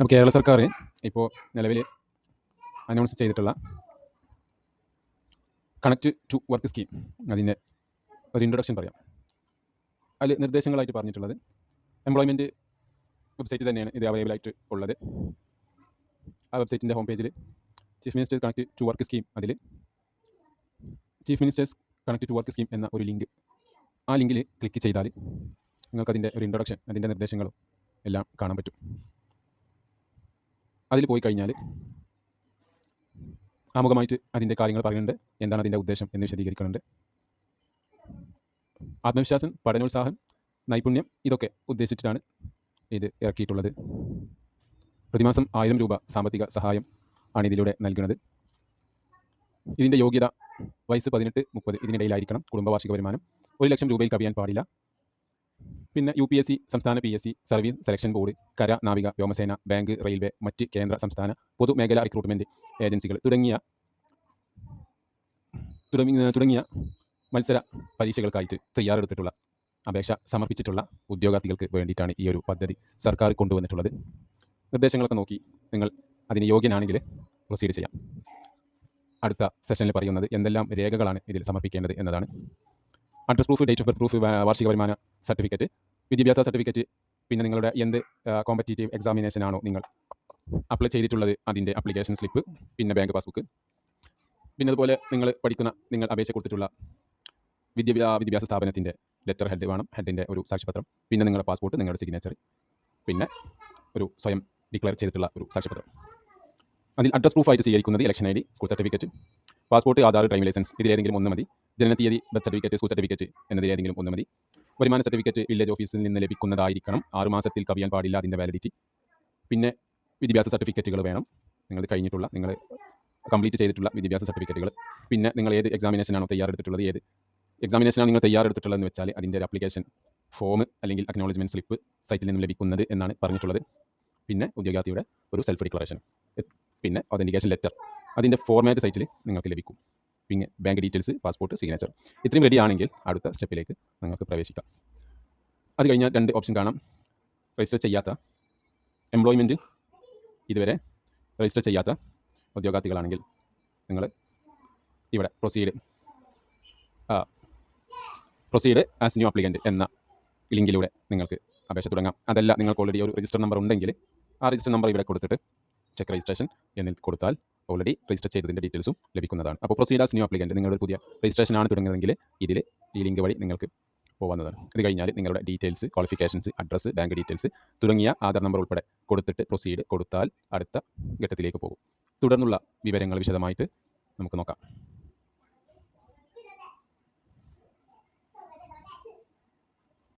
അപ്പോൾ കേരള സർക്കാർ ഇപ്പോൾ നിലവിൽ അനൗൺസ് ചെയ്തിട്ടുള്ള കണക്ട് ടു വർക്ക് സ്കീം അതിന്റെ ഒരു ഇൻട്രൊഡക്ഷൻ പറയാം. അതിൽ നിർദ്ദേശങ്ങളായിട്ട് പറഞ്ഞിട്ടുള്ളത് എംപ്ലോയ്മെന്റ് വെബ്സൈറ്റ് തന്നെയാണ് ഇത് അവൈലബിൾ ആയിട്ട് ഉള്ളത്. ആ വെബ്സൈറ്റിന്റെ ഹോം പേജിൽ chief minister's connect to work scheme അതിൽ chief minister's connect to work scheme എന്ന ഒരു ലിങ്ക് ആ ലിങ്കിൽ ക്ലിക്ക് ചെയ്താൽ നിങ്ങൾക്കതിന്റെ ഒരു ഇൻട്രൊഡക്ഷൻ അതിന്റെ നിർദ്ദേശങ്ങളും എല്ലാം കാണാൻ പറ്റും. അതിൽ പോയി കഴിഞ്ഞാൽ ആമുഖമായിട്ട് അതിന്റെ കാര്യങ്ങൾ പറയുന്നുണ്ട്. എന്താണ് അതിന്റെ ഉദ്ദേശം എന്ന് വിശദീകരിക്കുന്നുണ്ട്. ആത്മവിശ്വാസം പഠനോത്സാഹം നൈപുണ്യം ഇതൊക്കെ ഉദ്ദേശിച്ചിട്ടാണ് ഇത് ഇറക്കിയിട്ടുള്ളത്. പ്രതിമാസം ആയിരം രൂപ സാമ്പത്തിക സഹായം ആണ് ഇതിലൂടെ നൽകുന്നത്. ഇതിന്റെ യോഗ്യത വയസ്സ് പതിനെട്ട് മുപ്പത് ഇതിനിടയിലായിരിക്കണം കുടുംബവാർഷിക വരുമാനം. ഒരു ലക്ഷം രൂപയിൽ കവിയാൻ പാടില്ല. പിന്നെ യു പി എസ് സി സംസ്ഥാന P S C service selection board കര നാവിക വ്യോമസേന ബാങ്ക് റെയിൽവേ മറ്റ് കേന്ദ്ര സംസ്ഥാന പൊതുമേഖലാ റിക്രൂട്ട്മെന്റ് ഏജൻസികൾ തുടങ്ങിയ തുടങ്ങിയ മത്സര പരീക്ഷകൾക്കായിട്ട് തയ്യാറെടുത്തിട്ടുള്ള അപേക്ഷ സമർപ്പിച്ചിട്ടുള്ള ഉദ്യോഗാർത്ഥികൾക്ക് വേണ്ടിയിട്ടാണ് ഈ ഒരു പദ്ധതി സർക്കാർ കൊണ്ടുവന്നിട്ടുള്ളത്. നിർദ്ദേശങ്ങളൊക്കെ നോക്കി നിങ്ങൾ അതിന് യോഗ്യനാണെങ്കിൽ പ്രൊസീഡ് ചെയ്യാം. അടുത്ത സെഷനിൽ പറയുന്നത് എന്തെല്ലാം രേഖകളാണ് ഇതിൽ സമർപ്പിക്കേണ്ടത് എന്നതാണ്. Address proof date of birth proof വാർഷിക വരുമാന സർട്ടിഫിക്കറ്റ് വിദ്യാഭ്യാസ സർട്ടിഫിക്കറ്റ് പിന്നെ നിങ്ങളുടെ എന്ത് കോമ്പറ്റേറ്റീവ് എക്സാമിനേഷൻ ആണോ നിങ്ങൾ അപ്ലൈ ചെയ്തിട്ടുള്ളത് അതിന്റെ അപ്ലിക്കേഷൻ സ്ലിപ്പ് പിന്നെ ബാങ്ക് പാസ്ബുക്ക് പിന്നെ അതുപോലെ നിങ്ങൾ പഠിക്കുന്ന നിങ്ങൾ അപേക്ഷ കൊടുത്തിട്ടുള്ള വിദ്യാഭ്യാസ വിദ്യാഭ്യാസ സ്ഥാപനത്തിന്റെ ലെറ്റർ ഹെഡ് വേണം ഹെഡിന്റെ ഒരു സാക്ഷ്യപത്രം പിന്നെ നിങ്ങളുടെ പാസ്പോർട്ട് നിങ്ങളുടെ സിഗ്നേച്ചർ പിന്നെ ഒരു സ്വയം ഡിക്ലെയർ ചെയ്തിട്ടുള്ള ഒരു സാക്ഷ്യപത്രം. അതിൽ അഡ്രസ് പ്രൂഫായിട്ട് സ്വീകരിക്കുന്നത് election I D school certificate passport Aadhaar driving licence ഇതിലേതെങ്കിലും ഒന്ന് മതി. ജനനത്തീയതി ബർത്ത് സർട്ടിഫിക്കറ്റ് സ്കൂൾ സർട്ടിഫിക്കറ്റ് എന്നതിൽ ഏതെങ്കിലും ഒന്ന് മതി. വരുമാന സർട്ടിഫിക്കറ്റ് വില്ലേജ് ഓഫീസിൽ നിന്ന് ലഭിക്കുന്നതായിരിക്കണം. ആറുമാസത്തിൽ കവിയാൻ പാടില്ല അതിന്റെ വാലിഡിറ്റി പിന്നെ വിദ്യാഭ്യാസ സർട്ടിഫിക്കറ്റുകൾ വേണം. നിങ്ങൾ കഴിഞ്ഞിട്ടുള്ള നിങ്ങൾ കംപ്ലീറ്റ് ചെയ്തിട്ടുള്ള വിദ്യാഭ്യാസ സർട്ടിഫിക്കറ്റുകൾ പിന്നെ നിങ്ങൾ ഏത് എക്സാമിനേഷനാണോ തയ്യാറെടുത്തിട്ടുള്ളത് ഏത് എക്സാമിനേഷനാണ് നിങ്ങൾ തയ്യാറെടുത്തിട്ടുള്ളതെന്ന് വെച്ചാൽ അതിന്റെ ഒരു അപ്ലിക്കേഷൻ ഫോം അല്ലെങ്കിൽ അക്നോളജ്മെന്റ് സ്ലിപ്പ് സൈറ്റിൽ നിന്നും ലഭിക്കുന്നത് എന്നാണ് പറഞ്ഞിട്ടുള്ളത്. പിന്നെ ഉദ്യോഗാർത്ഥിയുടെ ഒരു സെൽഫ് ഡിക്ലറേഷൻ പിന്നെ ഒതന്റിക്കേഷൻ ലെറ്റർ അതിന്റെ ഫോർമാറ്റ് സൈറ്റിൽ നിങ്ങൾക്ക് ലഭിക്കും. പിന്നെ ബാങ്ക് ഡീറ്റെയിൽസ് പാസ്പോർട്ട് സിഗ്നേച്ചർ ഇത്രയും റെഡി ആണെങ്കിൽ അടുത്ത സ്റ്റെപ്പിലേക്ക് നിങ്ങൾക്ക് പ്രവേശിക്കാം. അത് കഴിഞ്ഞാൽ രണ്ട് ഓപ്ഷൻ കാണാം. രജിസ്റ്റർ ചെയ്യാത്ത എംപ്ലോയ്മെന്റ് ഇതുവരെ രജിസ്റ്റർ ചെയ്യാത്ത ഉദ്യോഗാർത്ഥികളാണെങ്കിൽ നിങ്ങൾ ഇവിടെ proceed proceed as new applicant എന്ന ലിങ്കിലൂടെ നിങ്ങൾക്ക് അപേക്ഷ തുടങ്ങാം. അതല്ല നിങ്ങൾക്ക് ഓൾറെഡി ഒരു രജിസ്റ്റർ നമ്പർ ഉണ്ടെങ്കിൽ ആ രജിസ്റ്റർ നമ്പർ ഇവിടെ കൊടുത്തിട്ട് ചെക്ക് രജിസ്ട്രേഷൻ എന്നിൽ കൊടുത്താൽ ഓൾറെഡി രജിസ്റ്റർ ചെയ്തതിന്റെ ഡീറ്റെയിൽസും ലഭിക്കുന്നതാണ്. അപ്പോൾ പ്രൊസീഡ് ആസ് ന്യൂ അപ്ലിക്കന്റ് നിങ്ങളുടെ പുതിയ രജിസ്ട്രേഷൻ ആണ് തുടങ്ങുന്നതെങ്കിൽ ഇതിൽ ഈ ലിങ്ക് വഴി നിങ്ങൾക്ക് പോകുന്നതാണ് ഇത് കഴിഞ്ഞാൽ നിങ്ങളുടെ details qualifications address bank details തുടങ്ങിയ ആധാർ നമ്പർ ഉൾപ്പെടെ കൊടുത്തിട്ട് പ്രൊസീഡ് കൊടുത്താൽ അടുത്ത ഘട്ടത്തിലേക്ക് പോകും. തുടർന്നുള്ള വിവരങ്ങൾ വിശദമായിട്ട് നമുക്ക് നോക്കാം.